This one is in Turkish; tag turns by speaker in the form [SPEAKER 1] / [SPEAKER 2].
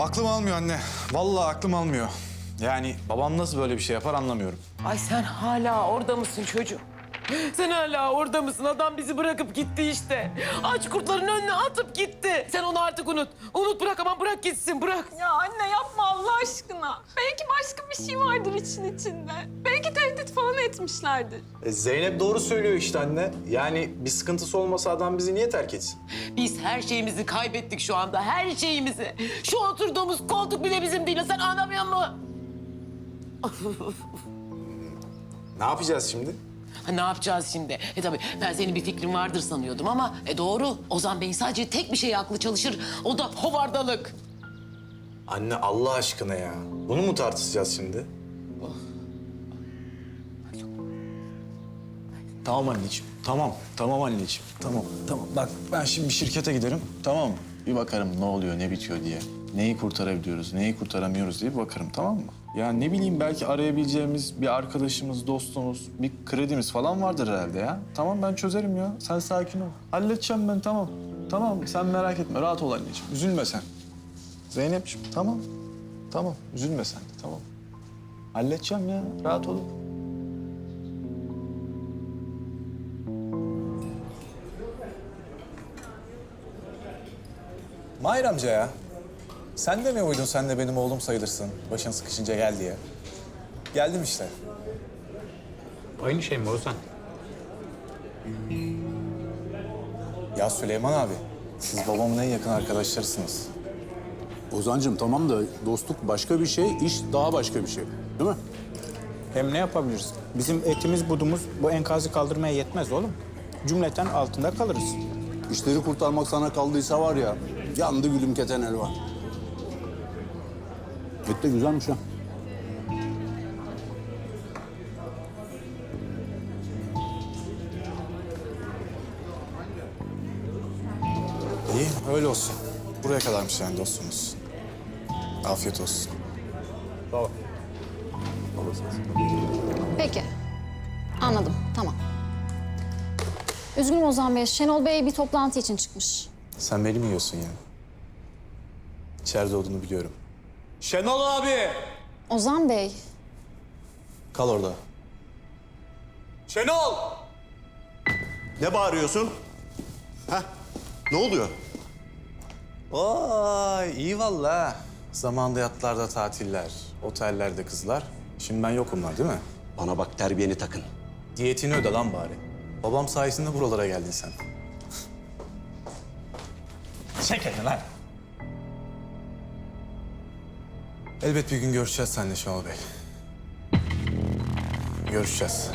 [SPEAKER 1] Aklım almıyor anne. Vallahi aklım almıyor. Yani babam nasıl böyle bir şey yapar anlamıyorum.
[SPEAKER 2] Ay sen hala orada mısın çocuğum? Sen hala orada mısın? Adam bizi bırakıp gitti işte. Aç kurtların önüne atıp gitti. Sen onu artık unut. Unut bırak aman bırak gitsin bırak.
[SPEAKER 3] Ya anne yapma Allah aşkına. Belki başka bir şey vardır için içinde. Belki tehdit falan etmişlerdir.
[SPEAKER 4] E, Zeynep doğru söylüyor işte anne. Yani bir sıkıntısı olmasa adam bizi niye terk etsin?
[SPEAKER 2] Biz her şeyimizi kaybettik şu anda. Her şeyimizi. Şu oturduğumuz koltuk bile bizim değil. Sen anlamıyor musun?
[SPEAKER 4] Ne yapacağız şimdi?
[SPEAKER 2] Ha, ne yapacağız şimdi? E tabii ben senin bir fikrin vardır sanıyordum ama e doğru. Ozan Bey'in sadece tek bir şey aklı çalışır. O da hovardalık.
[SPEAKER 4] Anne Allah aşkına ya. Bunu mu tartışacağız şimdi?
[SPEAKER 1] Tamam anneciğim. Tamam. Tamam anneciğim. Tamam. Tamam. Bak ben şimdi bir şirkete giderim. Tamam mı? Bir bakarım ne oluyor, ne bitiyor diye. Neyi kurtarabiliyoruz, neyi kurtaramıyoruz diye bir bakarım tamam mı? Ya ne bileyim belki arayabileceğimiz bir arkadaşımız, dostumuz, bir kredimiz falan vardır herhalde ya. Tamam ben çözerim ya. Sen sakin ol. Halledeceğim ben tamam. Tamam sen merak etme. Rahat ol anneciğim. Üzülme sen. Zeynep'ciğim tamam. Tamam. Üzülme sen tamam. Halledeceğim ya. Rahat olun.
[SPEAKER 5] Mahir amca ya. Sen de mi uydun sen de benim oğlum sayılırsın. Başın sıkışınca gel diye. Geldim işte.
[SPEAKER 6] Aynı şey mi Ozan?
[SPEAKER 5] Ya Süleyman abi, siz babamın en yakın arkadaşlarısınız.
[SPEAKER 7] Ozancım tamam da dostluk başka bir şey, iş daha başka bir şey. Değil mi?
[SPEAKER 6] Hem ne yapabiliriz? Bizim etimiz budumuz bu enkazı kaldırmaya yetmez oğlum. Cümleten altında kalırız.
[SPEAKER 7] İşleri kurtarmak sana kaldıysa var ya, yandı gülüm keten elva. Et de güzelmiş ha.
[SPEAKER 5] İyi, öyle olsun. Buraya kadarmış yani dostumuz. Afiyet olsun.
[SPEAKER 8] Peki. Anladım. Tamam. Üzgünüm Ozan Bey. Şenol Bey bir toplantı için çıkmış.
[SPEAKER 5] Sen beni mi yiyorsun yani? İçeride olduğunu biliyorum. Şenol abi!
[SPEAKER 8] Ozan Bey,
[SPEAKER 5] Kal orada.
[SPEAKER 9] Şenol! Ne bağırıyorsun? Heh, ne oluyor?
[SPEAKER 5] Vay iyi valla. Zamanında yatlarda tatiller, otellerde kızlar. Şimdi ben yokum var değil mi?
[SPEAKER 9] Bana bak terbiyeni takın.
[SPEAKER 5] Diyetini öde lan bari. Babam sayesinde buralara geldin sen.
[SPEAKER 6] Çek lan.
[SPEAKER 5] Elbet bir gün görüşeceğiz seninle Şenol Bey. Görüşeceğiz.